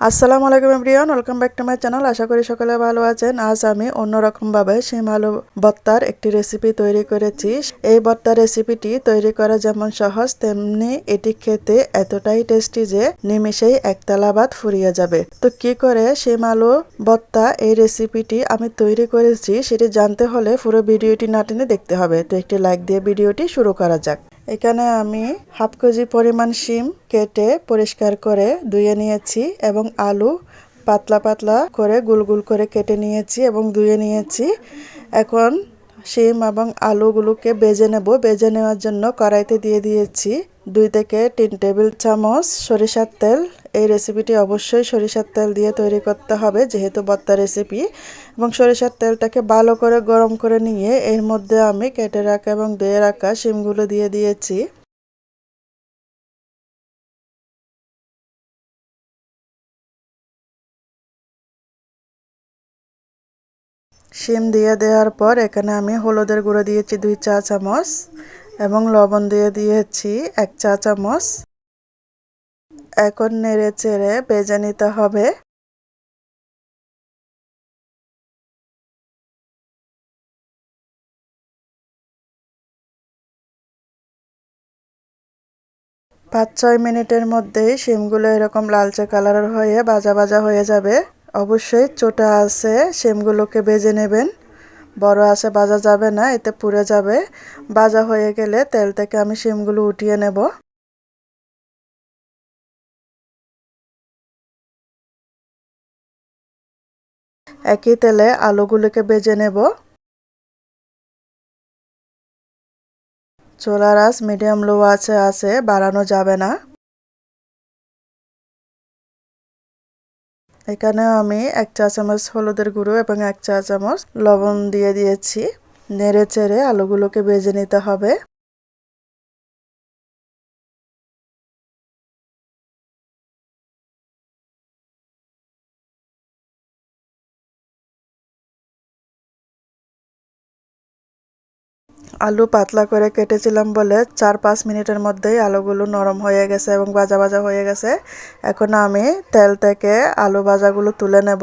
আসসালামু আলাইকুম everyone, welcome back to my channel. আশা করি সকলে ভালো আছেন। আজ আমি অন্যরকমভাবে শিম আলু ভর্তার একটি রেসিপি তৈরি করেছি। এই ভর্তার রেসিপিটি তৈরি করা যেমন সহজ, তেমনি এটি খেতে এতটাই টেস্টি যে নিমিষেই একতলা ভাত ফুরিয়ে যাবে। তো কি করে শিম আলু ভর্তা এই রেসিপিটি আমি তৈরি করেছি, সেটি জানতে হলে পুরো ভিডিওটি না টেনে দেখতে হবে। তো একটি লাইক দিয়ে ভিডিওটি শুরু করা যাক। এখানে আমি হাফ কেজি পরিমাণ শিম কেটে পরিষ্কার করে ধুয়ে নিয়েছি এবং আলু পাতলা পাতলা করে গুল গুল করে কেটে নিয়েছি এবং ধুয়ে নিয়েছি। এখন শিম এবং আলুগুলোকে বেজে নেব। বেজে নেওয়ার জন্য কড়াইতে দিয়ে দিয়েছি দুই থেকে তিন টেবিল চামচ সরিষার তেল এই রেসিপিটি অবশ্যই সরিষার তেল দিয়ে তৈরি করতে হবে, যেহেতু বত্তা রেসিপি এবং সরিষার তেলটাকে ভালো করে গরম করে নিয়ে এর মধ্যে আমি কেটে রাখা এবং ধুয়ে রাখা শিমগুলো দিয়ে দিয়েছি। শিম দিয়ে দেওয়ার পর এখানে আমি হলুদের গুঁড়ো দিয়েছি দুই চা চামচ এবং লবণ দিয়ে দিয়েছি এক চা চামচ। এখন নেড়ে চেড়ে ভেজে নিতে হবে। পাঁচ ছয় মিনিটের মধ্যেই শিমগুলো এরকম লালচে কালারের হয়ে ভাজা ভাজা হয়ে যাবে। অবশ্যই চোটা আছে, শিমগুলোকে ভেজে নেবেন। বড় আছে, ভাজা যাবে না, এতে পুড়ে যাবে। ভাজা হয়ে গেলে তেল থেকে আমি শিমগুলো উঠিয়ে নেব। একই তেলে আলুগুলোকে বেজে নেব। চোলার আঁচ মিডিয়াম লো আছে আছে, বাড়ানো যাবে না। এখানে আমি এক চা চামচ হলুদের গুঁড়ো এবং এক চা চামচ লবণ দিয়ে দিয়েছি। নেড়ে চেড়ে আলুগুলোকে বেজে নিতে হবে। আলু পাতলা করে কেটেছিলাম বলে চার পাঁচ মিনিটের মধ্যেই আলুগুলো নরম হয়ে গেছে এবং ভাজা ভাজা হয়ে গেছে। এখন আমি তেল থেকে আলু ভাজাগুলো তুলে নেব।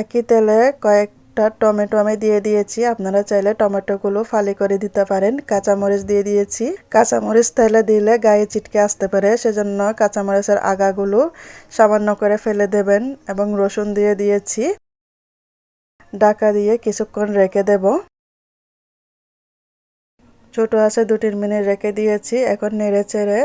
একই তেলে কয়েকটা টমেটো আমি দিয়ে দিয়েছি। আপনারা চাইলে টমেটোগুলো ফালি করে দিতে পারেন। কাঁচামরিচ দিয়ে দিয়েছি। কাঁচামরিচ তেলে দিলে গায়ে চিটকে আসতে পারে, সেজন্য কাঁচামরিচের আগাগুলো সামান্য করে ফেলে দেবেন এবং রসুন দিয়ে দিয়েছি। ডাকা দিয়ে কিছুক্ষণ রেখে দেব। ছোট আছে দু তিন মিনিট রেখে দিয়েছি। এখন নেড়ে চেড়ে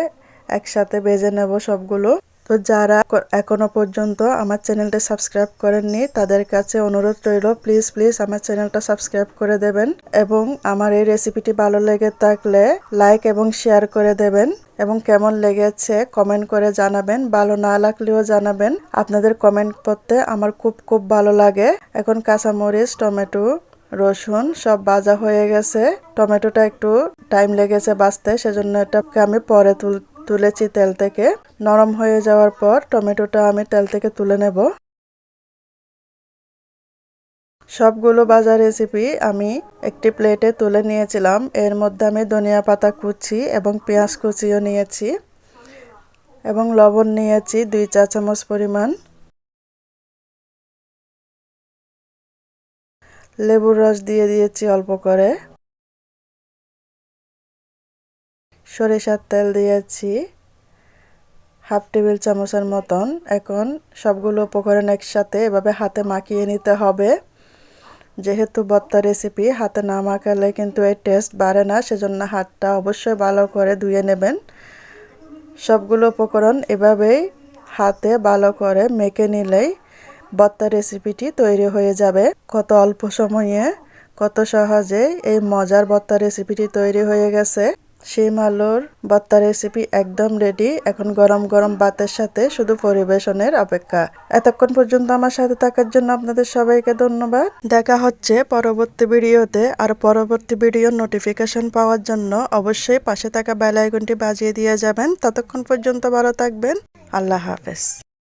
একসাথে বেজে নেব সবগুলো। তো যারা এখনও পর্যন্ত আমার চ্যানেলটা সাবস্ক্রাইব করেননি, তাদের কাছে অনুরোধ রইল প্লিজ প্লিজ আমার চ্যানেলটা সাবস্ক্রাইব করে দেবেন এবং আমার এই রেসিপিটি ভালো লেগে থাকলে লাইক এবং শেয়ার করে দেবেন এবং কেমন লেগেছে কমেন্ট করে জানাবেন, ভালো না লাগলেও জানাবেন। আপনাদের কমেন্ট করতে আমার খুব খুব ভালো লাগে। এখন কাঁচামরিচ, টমেটো রসুন সব ভাজা হয়ে গেছে। টমেটোটা একটু টাইম লেগেছে বাঁচতে, সেজন্য এটাকে আমি পরে তুল তুলেছি তেল থেকে। নরম হয়ে যাওয়ার পর টমেটোটা আমি তেল থেকে তুলে নেব। সবগুলো বাজার রেসিপি আমি একটি প্লেটে তুলে নিয়েছিলাম। এর মধ্যে আমি ধনিয়া পাতা কুচি এবং পেঁয়াজ কুচিও নিয়েছি এবং লবণ নিয়েছি দুই চা চামচ পরিমাণ। লেবুর রস দিয়ে দিয়েছি অল্প করে। সরিষার তেল দিয়েছি। হাফ টেবিল চামচের মতন। এখন সবগুলো উপকরণ একসাথে এভাবে হাতে মাখিয়ে নিতে হবে। যেহেতু বত্তা রেসিপি হাতে না মাখালে কিন্তু এই টেস্ট বাড়ে না, সেজন্য হাতটা অবশ্যই ভালো করে ধুয়ে নেবেন। সবগুলো উপকরণ এভাবেই হাতে ভালো করে মেখে নিলেই বত্তা রেসিপিটি তৈরি হয়ে যাবে। কত অল্প সময়ে, কত সহজে এই মজার বত্তা রেসিপিটি তৈরি হয়ে গেছে। শিম আলুর বত্তা রেসিপি একদম রেডি এখন গরম গরম ভাতের সাথে শুধু পরিবেশনের অপেক্ষা। এতক্ষণ পর্যন্ত আমার সাথে থাকার জন্য আপনাদের সবাইকে ধন্যবাদ। দেখা হচ্ছে পরবর্তী ভিডিওতে। আর পরবর্তী ভিডিওর নোটিফিকেশন পাওয়ার জন্য অবশ্যই পাশে থাকা বেল আইকনটি বাজিয়ে দিয়ে যাবেন। ততক্ষণ পর্যন্ত ভালো থাকবেন। আল্লাহ হাফেজ।